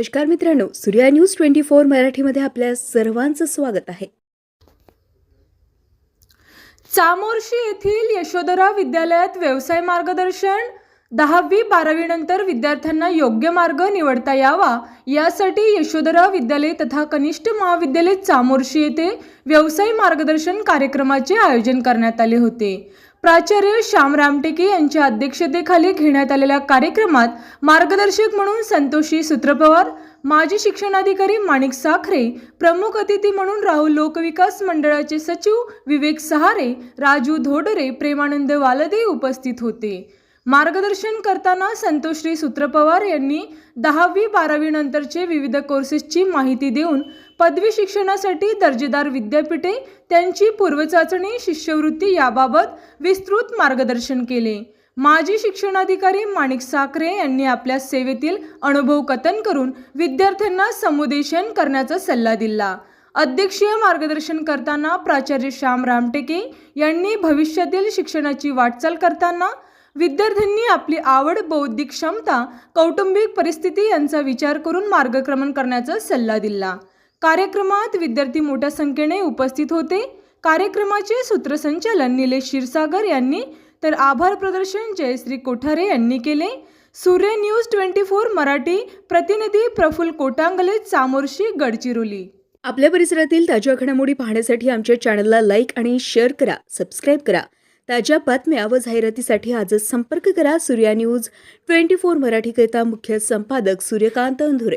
नमस्कार मित्रांनो Surya news twenty four मराठीमध्ये आपल्या सर्वांचं स्वागत आहे. चामोर्शी येथील यशोधरा विद्यालयात व्यवसाय मार्गदर्शन दहावी बारावी नंतर विद्यार्थ्यांना योग्य मार्ग निवडता यावा यासाठी यशोधरा विद्यालय तथा कनिष्ठ महाविद्यालय चामोर्शी येथे व्यवसाय मार्गदर्शन कार्यक्रमाचे आयोजन करण्यात आले होते. प्राचार्य श्याम रामटेके यांच्या अध्यक्षतेखाली घेण्यात आलेल्या कार्यक्रमात मार्गदर्शक म्हणून संतोषी सूत्रपवार माजी शिक्षणाधिकारी माणिक साखरे प्रमुख अतिथी म्हणून राहुल लोकविकास मंडळाचे सचिव विवेक सहारे राजू धोडरे प्रेमानंद वालदे उपस्थित होते. मार्गदर्शन करताना संतोषश्री सूत्रपवार यांनी दहावी बारावी नंतरचे विविध कोर्सेसची माहिती देऊन पदवी शिक्षणासाठी दर्जेदार विद्यापीठे त्यांची पूर्वचाचणी शिष्यवृत्ती याबाबत विस्तृत मार्गदर्शन केले. माजी शिक्षणाधिकारी माणिक साखरे यांनी आपल्या सेवेतील अनुभव कथन करून विद्यार्थ्यांना समुदेशन करण्याचा सल्ला दिला. अध्यक्षीय मार्गदर्शन करताना प्राचार्य श्याम रामटेके यांनी भविष्यातील शिक्षणाची वाटचाल करताना विद्यार्थ्यांनी आपली आवड बौद्धिक क्षमता कौटुंबिक परिस्थिती यांचा विचार करून मार्गक्रमण करण्याचा सल्ला दिला. कार्यक्रमात विद्यार्थी मोठ्या संख्येने उपस्थित होते. कार्यक्रमाचे सूत्रसंचालन निलेश क्षीरसागर यांनी तर आभार प्रदर्शन जयश्री कोठारे यांनी केले. सूर्य न्यूज ट्वेंटी फोर मराठी प्रतिनिधी प्रफुल्ल कोटांगले चामोर्शी गडचिरोली. आपल्या परिसरातील ताज्या घडामोडी पाहण्यासाठी आमच्या चॅनलला लाईक आणि शेअर करा सबस्क्राईब करा. ताज्या बातम्या व जाहिरातीसाठी आजच संपर्क करा सूर्या न्यूज ट्वेंटी फोर मराठीकरिता मुख्य संपादक सूर्यकांत अंधुरे.